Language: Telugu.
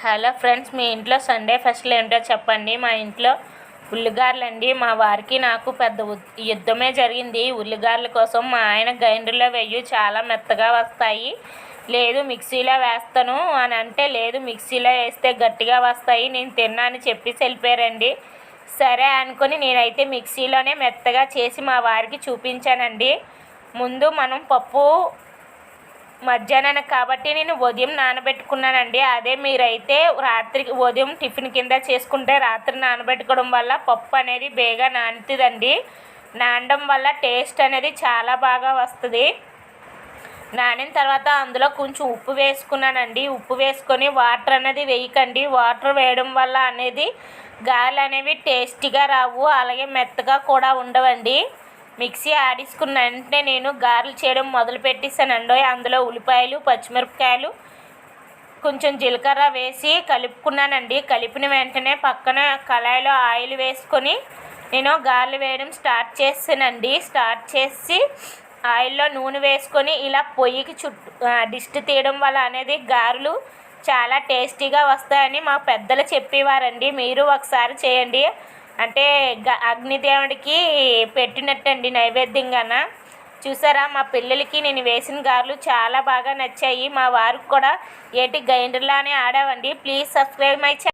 హలో ఫ్రెండ్స్ మీ ఇంట్లో సండే ఫెస్టివల్ ఏంటో చెప్పండి. మా ఇంట్లో ఉల్లిగారులండి. మా వారికి నాకు పెద్ద యుద్ధమే జరిగింది. ఉల్లిగారుల కోసం మా ఆయన గ్రైండర్లో వెయ్యి చాలా మెత్తగా వస్తాయి. లేదు మిక్సీలో వేస్తాను అని అంటే లేదు మిక్సీలో వేస్తే గట్టిగా వస్తాయి. నేను తిన్నాను చెప్పేసి వెళ్ళిపోయారండి. సరే అనుకొని నేనైతే మిక్సీలోనే మెత్తగా చేసి మా వారికి చూపించానండి. ముందు మనం పప్పు మధ్యాహ్నం కాబట్టి నేను ఉదయం నానబెట్టుకున్నానండి. అదే మీరైతే రాత్రికి ఉదయం టిఫిన్ కింద చేసుకుంటే రాత్రి నానబెట్టుకోవడం వల్ల పప్పు అనేది బేగా నానుతుందండి. నానడం వల్ల టేస్ట్ అనేది చాలా బాగా వస్తుంది. నానిన తర్వాత అందులో కొంచెం ఉప్పు వేసుకున్నానండి. ఉప్పు వేసుకొని వాటర్ అనేది వేయకండి. వాటర్ వేయడం వల్ల అనేది గారెలు అనేవి టేస్టీగా రావు. అలాగే మెత్తగా కూడా ఉండవండి. మిక్సీ ఆడించుకున్న వెంటనే నేను గారెలు చేయడం మొదలు పెట్టేసానండి అందులో ఉల్లిపాయలు పచ్చిమిరపకాయలు కొంచెం జీలకర్ర వేసి కలుపుకున్నానండి. కలిపిన వెంటనే పక్కన కళాయిలో ఆయిల్ వేసుకొని నేను గారెలు వేయడం స్టార్ట్ చేసానండి స్టార్ట్ చేసి ఆయిల్లో నూనె వేసుకొని ఇలా పొయ్యికి చుట్టూ ఆ, దిష్టి తీయడం వల్ల అనేది గారెలు చాలా టేస్టీగా వస్తాయని మా పెద్దలు చెప్పేవారండి. మీరు ఒకసారి చేయండి. అంటే గ- అగ్నిదేవుడికి పెట్టినట్టండి నైవేద్యంగాన. చూసారా మా పిల్లలకి నేను వేసిన గారెలు చాలా బాగా నచ్చాయి. మా వారికి కూడా ఏటి గ్రైండర్లానే ఆడావండి. Please subscribe my channel